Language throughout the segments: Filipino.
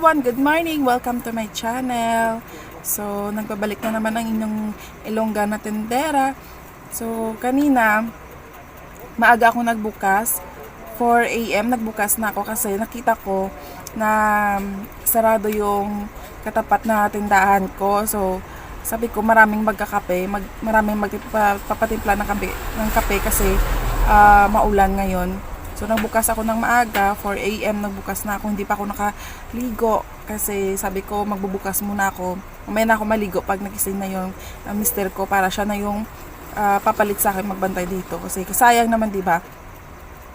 everyone! Good morning! Welcome to my channel. So, nagbabalik na naman ang inyong Ilongga na tendera. So, kanina, maaga ako nagbukas. 4 a.m. nagbukas na ako kasi nakita ko na um, sarado yung katapat na tindahan ko. So, sabi ko maraming magkakape, mag, maraming magpapatimpla ng kape, ng kape kasi ah, maulan ngayon. So nagbukas ako ng maaga, 4 a.m. nagbukas na ako, hindi pa ako nakaligo kasi sabi ko magbubukas muna ako. Mamaya na ako maligo pag nagising na yung ah, mister ko para siya na yung ah, papalit sa akin magbantay dito kasi sayang naman 'di ba?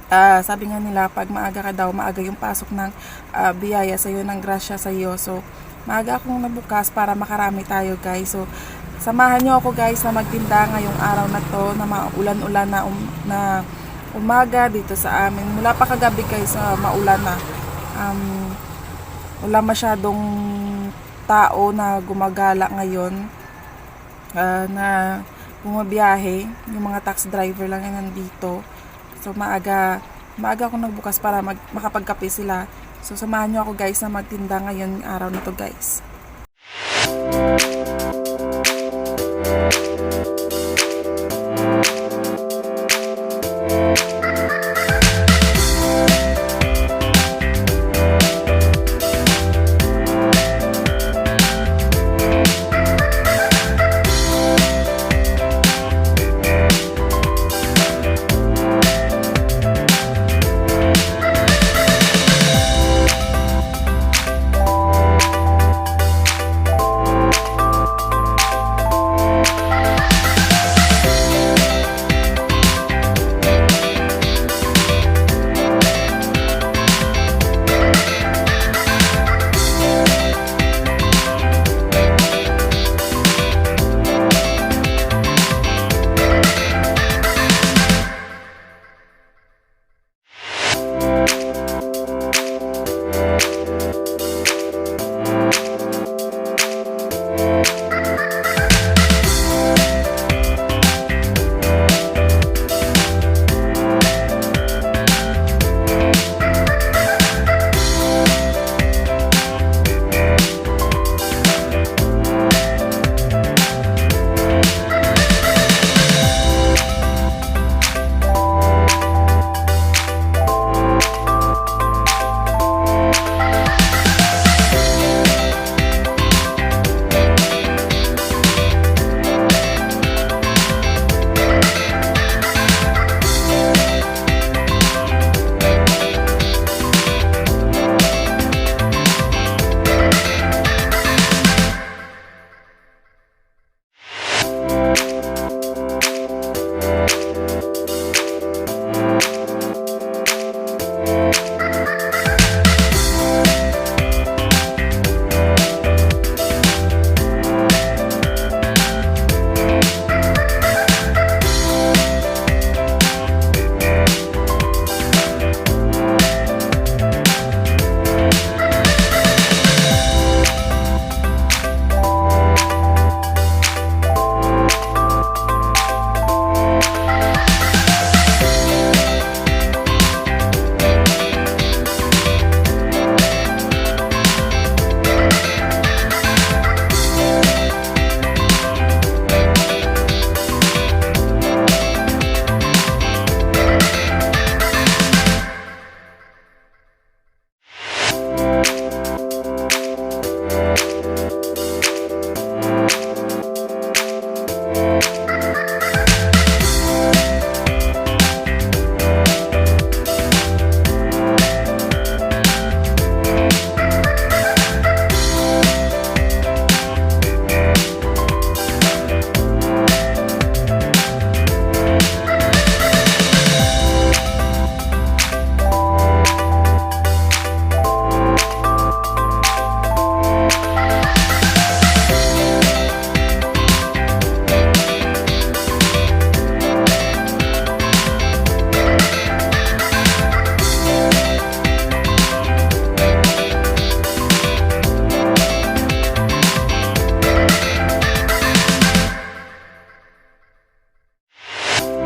Ah, sabi nga nila pag maaga ka daw, maaga yung pasok ng ah, biyaya sa iyo ng grasya sa iyo. So maaga akong nabukas para makarami tayo guys. So samahan niyo ako guys na magtinda ngayong araw na to na maulan-ulan na, um, na umaga dito sa amin. Mula pa kagabi guys sa maulan na. Um, wala masyadong tao na gumagala ngayon ah, na bumabiyahe. Yung mga taxi driver lang yung nandito. So maaga, maaga ako nagbukas para mag, makapagkape sila. So samahan niyo ako guys na magtinda ngayon araw na to guys.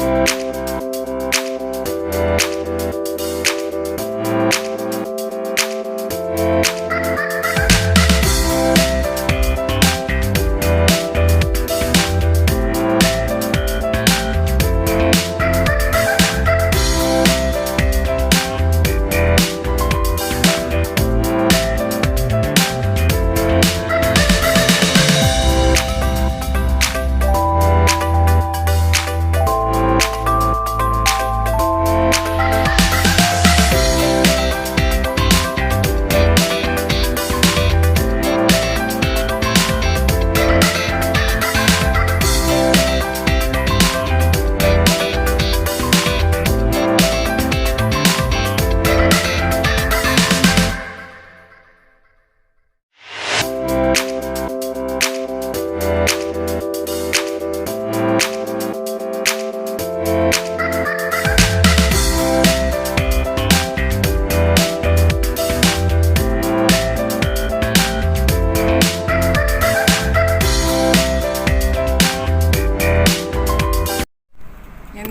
Bye.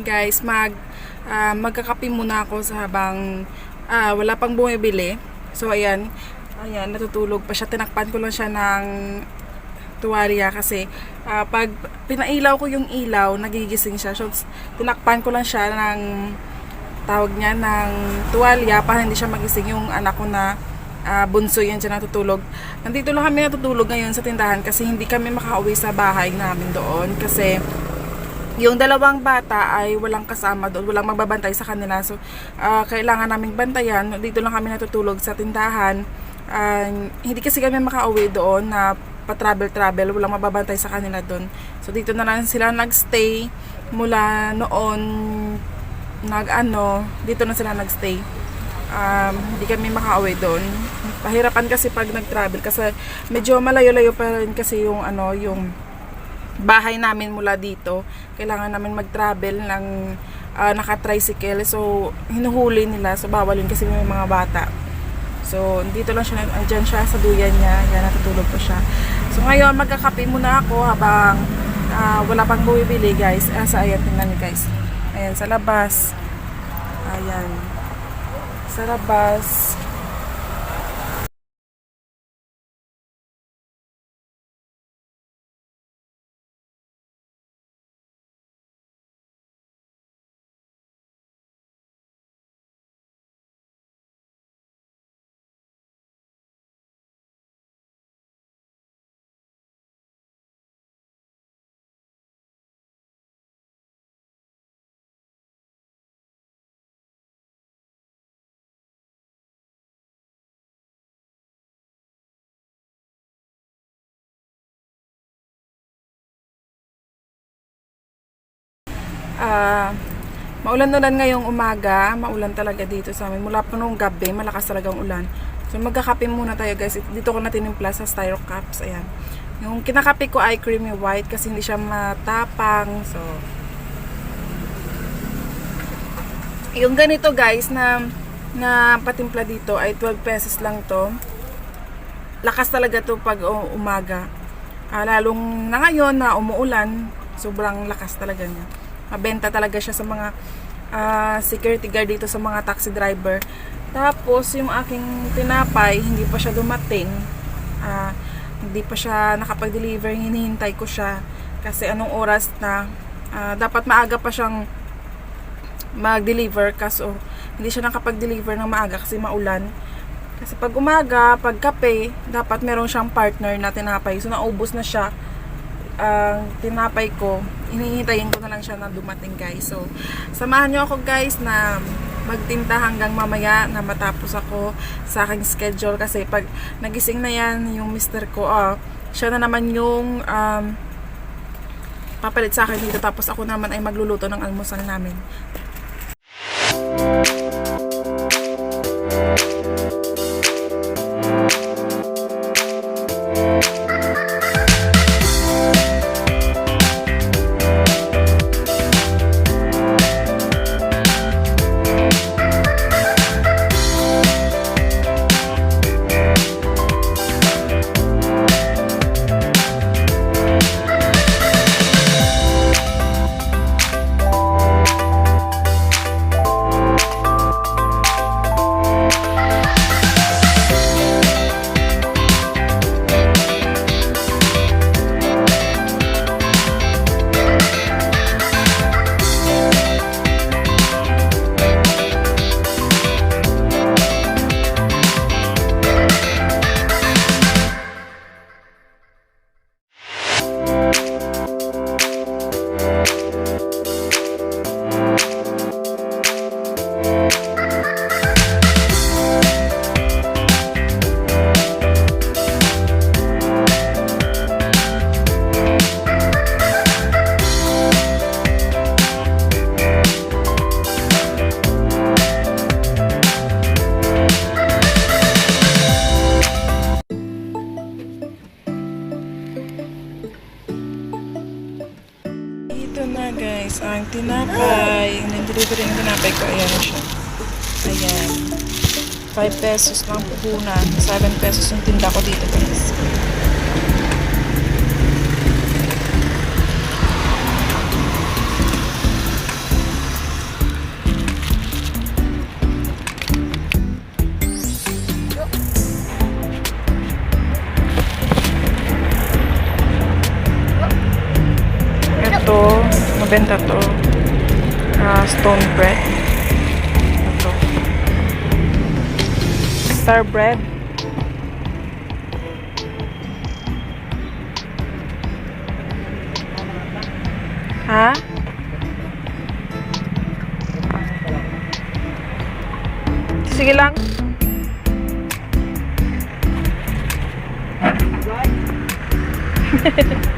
Guys, mag ah, magkakape muna ako sa habang ah, wala pang bumibili. So ayan, ayan natutulog pa siya. Tinakpan ko lang siya ng tuwalya kasi ah, pag pinailaw ko yung ilaw, nagigising siya. So tinakpan ko lang siya ng tawag niya ng tuwalya para hindi siya magising yung anak ko na ah, bunso yan siya natutulog. Nandito lang kami natutulog ngayon sa tindahan kasi hindi kami makauwi sa bahay namin doon kasi yung dalawang bata ay walang kasama doon, walang magbabantay sa kanila. So, ah, kailangan naming bantayan. Dito lang kami natutulog sa tindahan. Ah, hindi kasi kami makauwi doon na pa-travel-travel, walang mababantay sa kanila doon. So, dito na lang sila nagstay mula noon nag-ano, dito na sila nagstay. Um, hindi kami makauwi doon. Pahirapan kasi pag nag-travel kasi medyo malayo-layo pa rin kasi yung ano, yung bahay namin mula dito. Kailangan namin mag-travel ng ah, naka-tricycle. So, hinuhuli nila. So, bawal yun kasi may mga bata. So, dito lang siya, andyan siya sa duyan niya. Yan, natutulog po siya. So, ngayon, magkakape muna ako habang ah, wala pang bumibili, guys. Ah, sa ayan, tingnan niyo, guys. Ayan, sa labas. Ayan. Sa labas. Ah, maulan-ulan ngayong umaga, maulan talaga dito sa amin. Mula pa nung gabi, malakas talagang ulan. So magkakape muna tayo guys. Dito ko na tinimpla sa styro cups. Ayan. Yung kinakape ko ay creamy white kasi hindi siya matapang. So yung ganito guys na na patimpla dito ay 12 pesos lang to. Lakas talaga to pag umaga. Ah, lalong na ngayon na umuulan, sobrang lakas talaga niya. Mabenta talaga siya sa mga ah, security guard dito sa mga taxi driver. Tapos yung aking tinapay, hindi pa siya dumating. Ah, hindi pa siya nakapag-deliver, hinihintay ko siya kasi anong oras na ah, dapat maaga pa siyang mag-deliver kaso hindi siya nakapag-deliver ng maaga kasi maulan. Kasi pag umaga, pag kape, dapat meron siyang partner na tinapay. So naubos na siya ang tinapay ko. Inihintayin ko na lang siya na dumating guys. So samahan niyo ako guys na magtinda hanggang mamaya na matapos ako sa aking schedule kasi pag nagising na yan yung mister ko, ah, siya na naman yung um, papalit sa akin dito tapos ako naman ay magluluto ng almusal namin. Ito na guys, ang tinapay. Yung tinapay ko. Ayan siya. Ayan. 5 pesos lang puhunan. 7 pesos yung tinda ko dito guys. Mabenta to. Ah, stone bread. Ito. Star bread. Ha? Sige lang.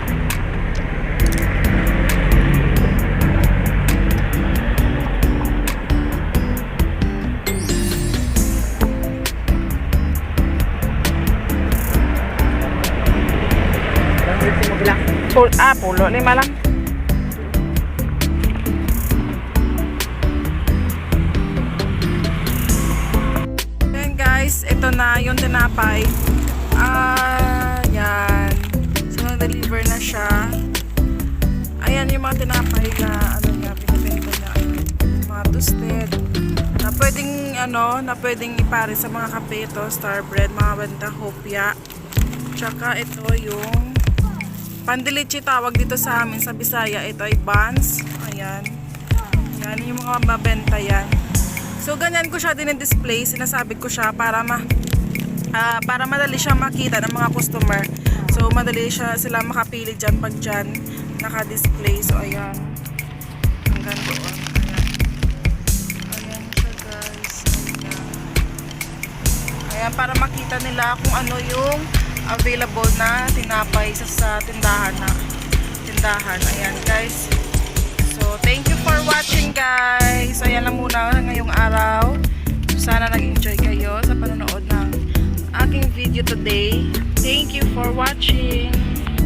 Pul ah, pulo. Lima lang. Then guys, ito na yung tinapay. Ah, yan. So, nag-deliver na siya. Ayan yung mga tinapay na ano niya, pinibenta niya. Mga toasted. Na pwedeng, ano, na pwedeng ipare sa mga kape ito. Star bread, mga benta hopya. Tsaka ito yung pandilichi tawag dito sa amin sa Bisaya. Ito ay buns. Ayan. Yan yung mga mabenta yan. So ganyan ko siya din display, sinasabi ko siya para ma ah, para madali siya makita ng mga customer. So madali siya sila makapili diyan pag diyan naka-display. So ayan. Hanggang doon. Ayan. Ayan siya guys. Ayan. Ayan para makita nila kung ano yung available na tinapay sa, sa tindahan na tindahan. Ayan guys. So, thank you for watching guys. Ayan lang muna ngayong araw. Sana nag-enjoy kayo sa panonood ng aking video today. Thank you for watching.